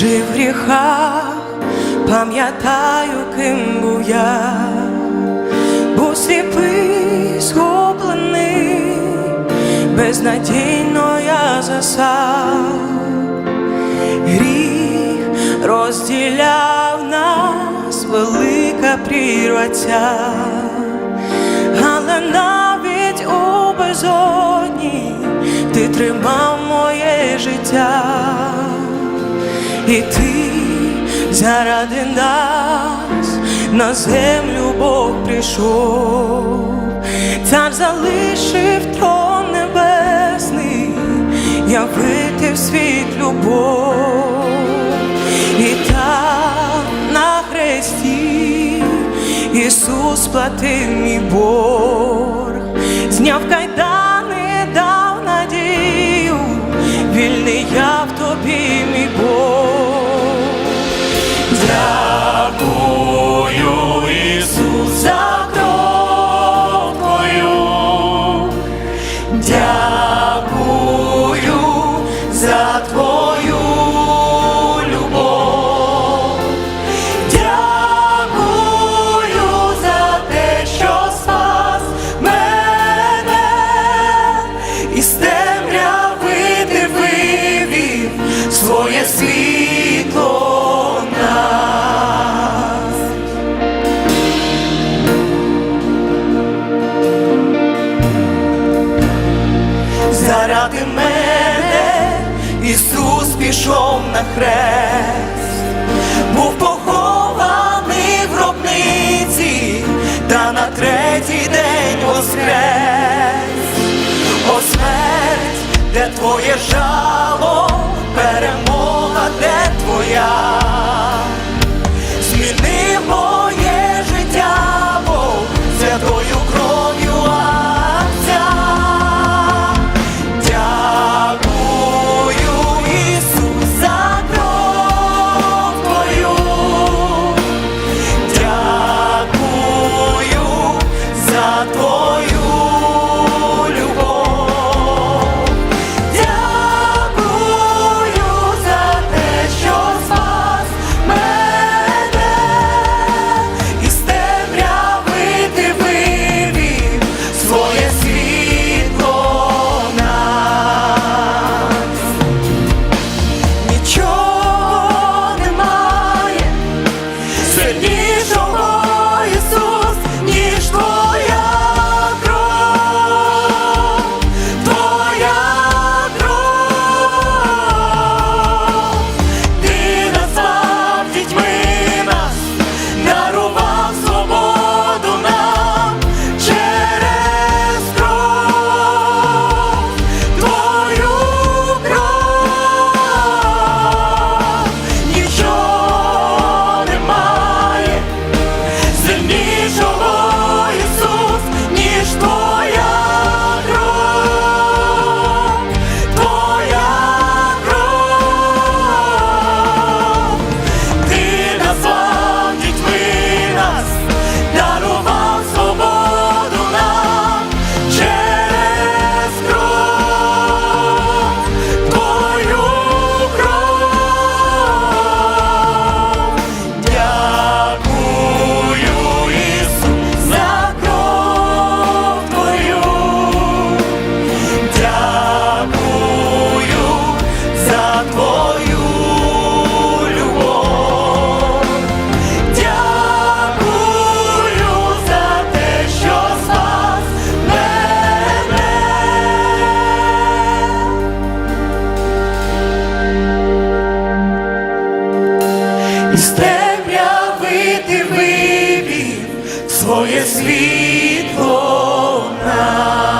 жив в гріхах, пам'ятаю, ким був я, був сліпий, схоплений, безнадійно я засав, гріх розділяв нас, велика прірва ця, але навіть у безодні ти тримав моє життя, і ти заради нас на землю Бог прийшов, цар залишив трон небесний, явити в світ любов, і там на хресті Ісус платив мій борг, зняв кайдани, дав надію, вільний я своє світло нас. Заради мене Ісус пішов на хрест, був похований в гробниці, та на третій день воскрес. О смерть, де твоє де Hallelujah. Своє світло нам.